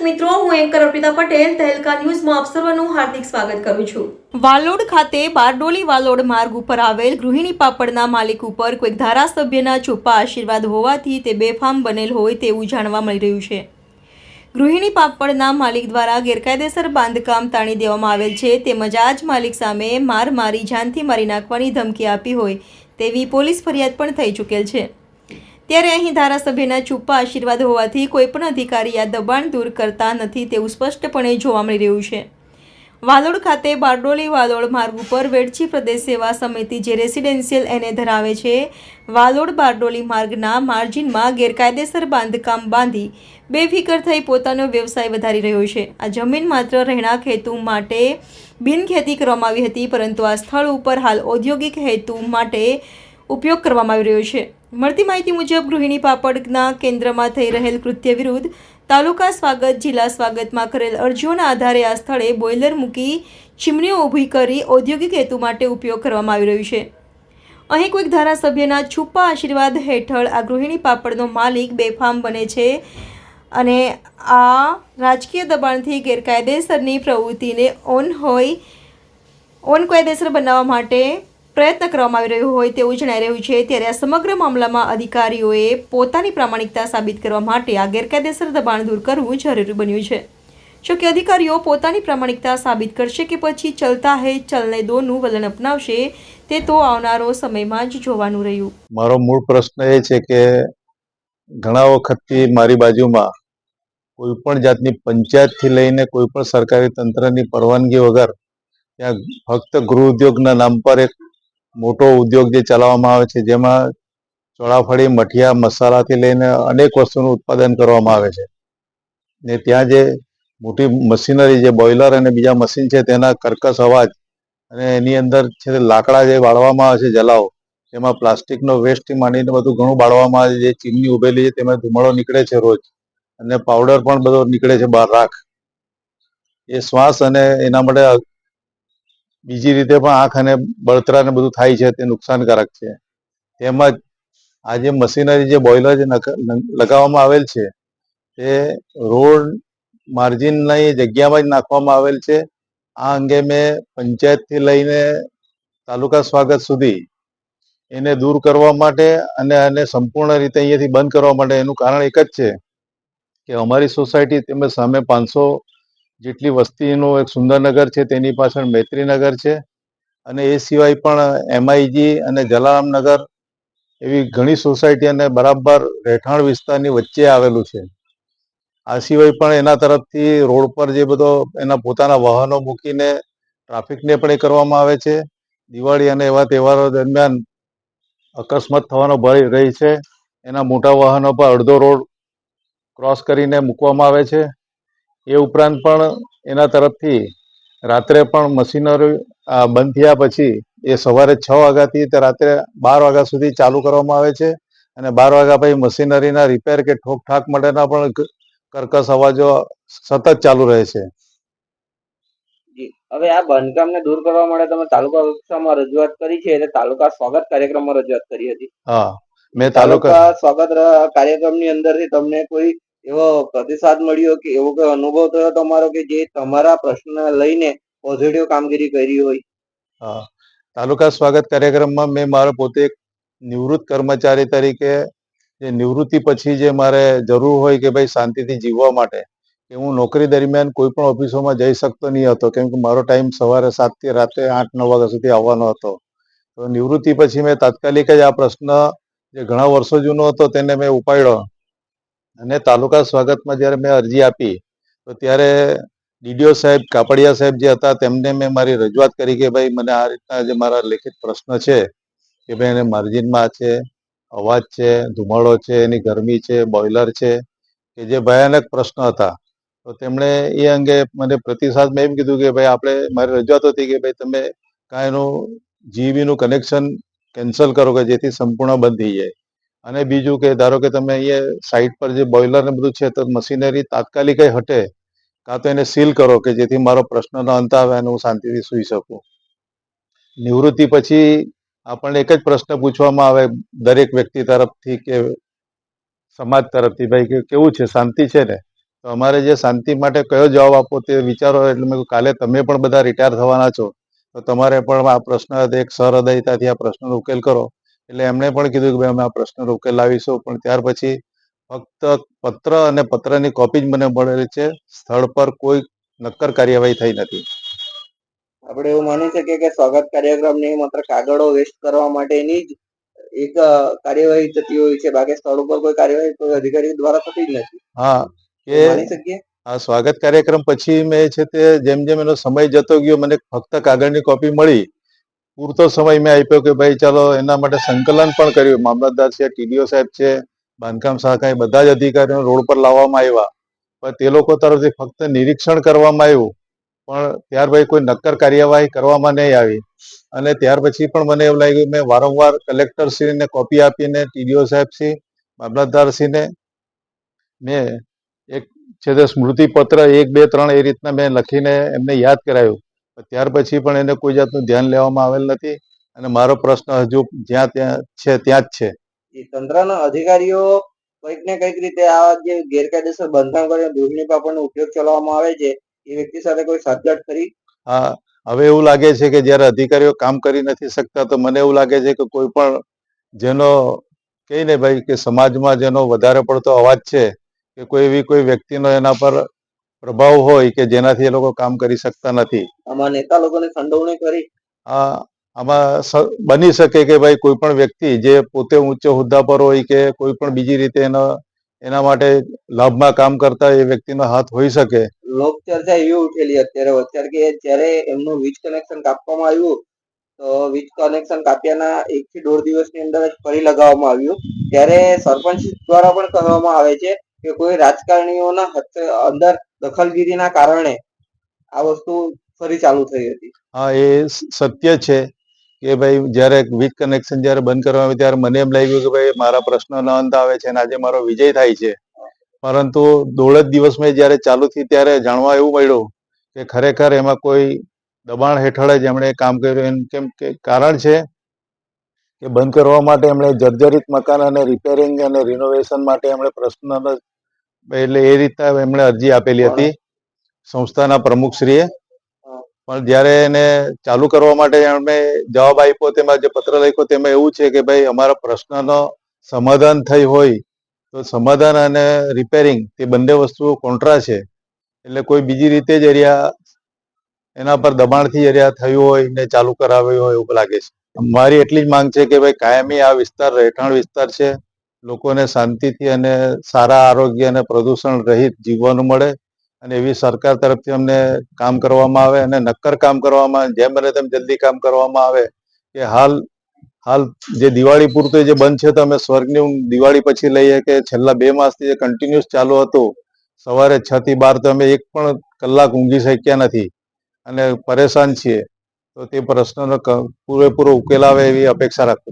દર્શક મિત્રો, હું એન્કર અર્પિતા પટેલ, તહેલકા ન્યૂઝમાં આપ સર્વનું હાર્દિક સ્વાગત કરું છું. વાલોડ ખાતે બારડોલી વાલોડ માર્ગ ઉપર આવેલ ગૃહિણી પાપડના માલિક ઉપર કોઈક ધારાસભ્યના છુપા આશીર્વાદ હોવાથી તે બેફામ બનેલ હોય તેવું જાણવા મળી રહ્યું છે. ગૃહિણી પાપડના માલિક દ્વારા ગેરકાયદેસર બાંધકામ તાણી દેવામાં આવેલ છે, તેમજ આ જ માલિક સામે માર મારી જાનથી મારી નાખવાની ધમકી આપી હોય તેવી પોલીસ ફરિયાદ પણ થઈ ચૂકેલ છે. ત્યારે અહીં ધારાસભ્યના છુપા આશીર્વાદ હોવાથી કોઈપણ અધિકારી આ દબાણ દૂર કરતા નથી તેવું સ્પષ્ટપણે જોવા મળી રહ્યું છે. વાલોડ ખાતે બારડોલી વાલોડ માર્ગ ઉપર વેડછી પ્રદેશ સેવા સમિતિ જે રેસિડેન્શિયલ એને ધરાવે છે, વાલોડ બારડોલી માર્ગના માર્જિનમાં ગેરકાયદેસર બાંધકામ બાંધી બેફિકર થઈ પોતાનો વ્યવસાય વધારી રહ્યો છે. આ જમીન માત્ર રહેણાંક હેતુ માટે બિનખેતી કરવામાં આવી હતી, પરંતુ આ સ્થળ ઉપર હાલ ઔદ્યોગિક હેતુ માટે ઉપયોગ કરવામાં આવી રહ્યો છે. મળતી માહિતી મુજબ, ગૃહિણી પાપડના કેન્દ્રમાં થઈ રહેલ કૃત્ય વિરુદ્ધ તાલુકા સ્વાગત, જિલ્લા સ્વાગતમાં કરેલ અરજીઓના આધારે આ સ્થળે બોઇલર મૂકી ચીમનીઓ ઊભી કરી ઔદ્યોગિક હેતુ માટે ઉપયોગ કરવામાં આવી રહ્યું છે. અહીં કોઈક ધારાસભ્યના છુપા આશીર્વાદ હેઠળ આ ગૃહિણી પાપડનો માલિક બેફામ બને છે અને આ રાજકીય દબાણથી ગેરકાયદેસરની પ્રવૃત્તિને ઓન હોય, ઓન કાયદેસર બનાવવા માટે પ્રયત્ન કરવામાં આવી રહ્યો હોય તેવું જણાઈ રહ્યું છે. ત્યારે આ સમગ્ર મામલામાં અધિકારીઓએ પોતાની પ્રામાણિકતા સાબિત કરવા માટે આ ગેરકાયદેસર દબાણ દૂર કરવું જરૂરી બન્યું છે. જો કે અધિકારીઓ પોતાની પ્રામાણિકતા સાબિત કરશે કે પછી ચલતા હે, ચલને દોનું વલણ અપનાવશે, તે તો આવનારો સમયમાં જ જોવાનું રહ્યું. મારો મૂળ પ્રશ્ન એ છે કે ઘણા વખતથી મારી બાજુમાં કોઈ પણ જાતની પંચાયતથી લઈને કોઈ પણ સરકારી તંત્રની પરવાનગી વગર ત્યાં ફક્ત ગૃહ ઉદ્યોગના નામ પર એક મોટો ઉદ્યોગ જે ચલાવવામાં આવે છે, જેમાં ચોળાફળી, મઠિયા, મસાલાથી લઈને અનેક વસ્તુનું ઉત્પાદન કરવામાં આવે છે. ને ત્યાં જે મોટી મશીનરી જે બોઇલર અને બીજા મશીન છે, તેના કર્કશ અવાજ અને એની અંદર છે લાકડા જે વાળવામાં આવે છે જલાવ તેમાં પ્લાસ્ટિકનો વેસ્ટ માંડીને બધું ઘણું બાળવામાં આવે છે, જે ચીમની ઉભેલી છે, તેમાં ધુમાડો નીકળે છે રોજ અને પાવડર પણ બધો નીકળે છે બહાર રાખ. એ શ્વાસ અને એના માટે બીજી રીતે પણ આંખ અને બળતરા ને બધું થાય છે, તે નુકસાનકારક છે. તેમજ આ જે મશીનરી જે બોઇલર જે લગાવવામાં આવેલ છે, તે રોડ માર્જિનની જગ્યામાં જ નાખવામાં આવેલ છે. આ અંગે મેં પંચાયતથી લઈને તાલુકા સ્વાગત સુધી એને દૂર કરવા માટે અને આને સંપૂર્ણ રીતે અહીંયાથી બંધ કરવા માટે એનું કારણ એક જ છે કે અમારી સોસાયટી તેમજ સામે પાંચસો જેટલી વસ્તીનું એક સુંદરનગર છે, તેની પાછળ મૈત્રીનગર છે. અને એ સિવાય પણ એમઆઈજી અને જલારામનગર એવી ઘણી સોસાયટી અને બરાબર રહેઠાણ વિસ્તારની વચ્ચે આવેલું છે. આ સિવાય પણ એના તરફથી રોડ પર જે બધો એના પોતાના વાહનો મૂકીને ટ્રાફિકને પણ એ કરવામાં આવે છે. દિવાળી અને એવા તહેવારો દરમિયાન અકસ્માત થવાનો ભય રહી છે. એના મોટા વાહનો પર અડધો રોડ ક્રોસ કરીને મૂકવામાં આવે છે. એ ઉપરાંત પણ એના તરફથી રાત્રે પણ મશીનરી બંધ થયા પછી એ સવારે છ વાગ્યાથી તે રાત્રે બાર વાગ્યા સુધી ચાલુ કરવામાં આવે છે. અને બાર વાગ્યા પછી મશીનરીના રિપેર કે ઠોકઠાક માટેના પણ કર્કશ અવાજો સતત ચાલુ રહે છે. હવે આ બાંધકામને દૂર કરવા માટે તમે તાલુકા કક્ષામાં રજૂઆત કરી છે એટલે તાલુકા સ્વાગત કાર્યક્રમમાં રજૂઆત કરી હતી. હા મેં તાલુકા સ્વાગત કાર્યક્રમની અંદરથી તમને કોઈ એવો પ્રતિસાદ મળ્યો કે એવો કોઈ અનુભવ થયો તમારો કે જે તમારા પ્રશ્નને લઈને પોઝિટિવ કામગીરી કરી હોય? હા. તાલુકા સ્વાગત કાર્યક્રમમાં મેં મારો પોતે નિવૃત્ત કર્મચારી તરીકે જે નિવૃત્તિ પછી જે મારે જરૂર હોય કે ભાઈ શાંતિથી જીવવા માટે, કે હું નોકરી દરમિયાન કોઈ પણ ઓફિસોમાં જઈ શકતો નહીં હતો, કેમ કે મારો ટાઈમ સવારે સાતથી રાત્રે આઠ, નવ વાગ્યા સુધી આવવાનો હતો. તો નિવૃત્તિ પછી મેં તાત્કાલિક જ આ પ્રશ્ન જે ઘણા વર્ષો જૂનો હતો તેને મેં ઉપાડ્યો. અને તાલુકા સ્વાગતમાં જ્યારે મેં અરજી આપી, તો ત્યારે ડીડીઓ સાહેબ, કાપડિયા સાહેબ જે હતા, તેમને મેં મારી રજૂઆત કરી કે ભાઈ, મને આ રીતના જે મારા લેખિત પ્રશ્ન છે, કે ભાઈ, એને માર્જિનમાં છે, અવાજ છે, ધુમાડો છે, એની ગરમી છે બોઇલર છે, કે જે ભયાનક પ્રશ્ન હતા. તો તેમણે એ અંગે મને પ્રતિસાદ, મેં એમ કીધું કે ભાઈ, આપણે, મારી રજૂઆત હતી કે ભાઈ, તમે કાંઈ એનું જીવીનું કનેક્શન કેન્સલ કરો કે જેથી સંપૂર્ણ બંધ થઈ જાય. અને બીજું કે ધારો કે તમે અહીંયા સાઈડ પર જે બોઇલર ને બધું છે, તો મશીનરી તાત્કાલિક હટે, કાં તો એને સીલ કરો કે જેથી મારો પ્રશ્નનો અંત આવે અને હું શાંતિથી સૂઈ શકું. નિવૃત્તિ પછી આપણને એક જ પ્રશ્ન પૂછવામાં આવે દરેક વ્યક્તિ તરફથી કે સમાજ તરફથી, ભાઈ, કે કેવું છે? શાંતિ છે ને? તો અમારે જે શાંતિ માટે કયો જવાબ આપવો તે વિચારો, એટલે મેં કાલે તમે પણ બધા રિટાયર થવાના છો, તો તમારે પણ આ પ્રશ્ન એક સહૃદયતાથી આ પ્રશ્નનો ઉકેલ કરો. એટલે એમણે પણ કીધું કે ભાઈ અમે આ પ્રશ્નનો ઉકેલ લાવીશું. પણ ત્યાર પછી ફક્ત પત્ર અને પત્રની કોપી જ મને મળેલી છે. સ્થળ પર કોઈ નક્કર કાર્યવાહી થઈ નથી. આપણે એવું માની શકીએ કે સ્વાગત કાર્યક્રમની માત્ર કાગળો વેસ્ટ કરવા માટેની જ એક કાર્યવાહી થતી હોય છે. બાકી સ્થળ ઉપર કોઈ કાર્યવાહી કોઈ અધિકારી દ્વારા થતી જ નથી. હા માની શકીએ? આ સ્વાગત કાર્યક્રમ પછી મેં છે તે જેમ જેમ એનો સમય જતો ગયો મને ફક્ત કાગળની કોપી મળી. પૂરતો સમય મેં આપ્યો કે ભાઈ ચાલો એના માટે સંકલન પણ કર્યું. મામલતદાર છે, ટીડીઓ સાહેબ છે, બાંધકામ એ બધા જ અધિકારીઓ રોડ પર લાવવામાં આવ્યા. પણ તે લોકો તરફથી ફક્ત નિરીક્ષણ કરવામાં આવ્યું. પણ ત્યાર પછી કોઈ નક્કર કાર્યવાહી કરવામાં નહીં આવી. અને ત્યાર પછી પણ મને એવું લાગ્યું મેં વારંવાર કલેક્ટરશ્રીને કોપી આપીને, ટીડીઓ સાહેબશ્રી મામલતદારશ્રીને મેં એક છે તે સ્મૃતિ પત્ર એક, બે, ત્રણ એ રીતના મેં લખીને એમને યાદ કરાયું. ત્યાર પછી પણ એને કોઈ જાતનું ધ્યાન લેવામાં આવેલ નથી અને મારો પ્રશ્ન હજુ જ્યાં ત્યાં છે ત્યાં જ છે. તંત્રના અધિકારીઓ કંઈક ને કંઈક રીતે આ જે ગેરકાયદેસર બંધન કરીને દૂધની પાપડનો ઉપયોગ ચલાવવામાં આવે છે એ વ્યક્તિ સાથે કોઈ સાતગાંઠ કરી? હા હવે એવું લાગે છે કે જ્યારે અધિકારીઓ કામ કરી નથી શકતા તો મને એવું લાગે છે કે કોઈ પણ જેનો કહી ને ભાઈ કે સમાજમાં જેનો વધારે પડતો અવાજ છે કે કોઈ એવી કોઈ વ્યક્તિનો એના પર પ્રભાવ હોય કે જેનાથી એ લોકો કામ કરી શકતા નથી. આમાં નેતા લોકોને સંડોવણી કરી. આમાં બની શકે કે ભાઈ કોઈ પણ વ્યક્તિ જે પોતે ઊંચો હોદ્દા પર હોય કે કોઈ પણ બીજી રીતે એનો એના માટે લાભમાં કામ કરતા એ વ્યક્તિનો હાથ હોઈ શકે. લોક ચર્ચા એવી ઉઠેલી અત્યારે અત્યારે કે જ્યારે એમનું વીજ કનેક્શન કાપવામાં આવ્યું તો વીજ કનેક્શન કાપ્યાના એક થી દોઢ દિવસની અંદર જ ફરી લગાવવામાં આવ્યું. ત્યારે સરપંચ દ્વારા પણ કહેવામાં આવે છે કે કોઈ રાજકારણીઓના અંદર દખલગીરીના કારણે આ વસ્તુ ફરી ચાલુ થઈ હતી. હા, એ સત્ય છે કે ભાઈ જ્યારે વીજ કનેક્શન જ્યારે બંધ કરવામાં આવે ત્યારે મને એમ લાગ્યું કે ભાઈ મારા પ્રશ્નનો અંત આવે છે અને આજે મારો વિજય થાય છે. પરંતુ દોઢ જ દિવસમાં જ્યારે ચાલુ થઈ ત્યારે જાણવા એવું મળ્યું કે ખરેખર એમાં કોઈ દબાણ હેઠળ જ એમણે કામ કર્યું. એમ કેમ કે કારણ છે કે બંધ કરવા માટે એમણે જર્જરિત મકાન અને રિપેરિંગ અને રિનોવેશન માટે એમણે પ્રશ્ન એટલે એ રીતના એમણે અરજી આપેલી હતી. સંસ્થાના પ્રમુખશ્રીએ. પણ જ્યારે એને ચાલુ કરવા માટે એમણે જવાબ આપ્યો તેમાં જે પત્ર લખ્યો તેમાં એવું છે કે ભાઈ અમારા પ્રશ્નનો સમાધાન થઈ હોય તો સમાધાન અને રિપેરિંગ તે બંને વસ્તુઓ કોન્ટ્રા છે. એટલે કોઈ બીજી રીતે જ એરિયા એના પર દબાણથી એરિયા થયું હોય ને ચાલુ કરાવ્યું હોય એવું લાગે છે. મારી એટલી જ માંગ છે કે ભાઈ કાયમી આ વિસ્તાર રહેઠાણ વિસ્તાર છે. લોકોને શાંતિથી અને સારા આરોગ્ય અને પ્રદૂષણ રહિત જીવવાનું મળે અને એવી સરકાર તરફથી અમને કામ કરવામાં આવે અને નક્કર કામ કરવામાં જેમ બને તેમ જલ્દી કામ કરવામાં આવે. કે હાલ હાલ જે દિવાળી પૂરતું જે બંધ છે તો અમે સ્વર્ગની દિવાળી પછી લઈએ કે છેલ્લા બે માસથી જે કન્ટિન્યુઅસ ચાલુ હતું, સવારે છ થી બાર તો અમે એક પણ કલાક ઊંઘી શક્યા નથી અને પરેશાન છીએ. તો તે પ્રશ્નનો પૂરેપૂરો ઉકેલ આવે એવી અપેક્ષા રાખું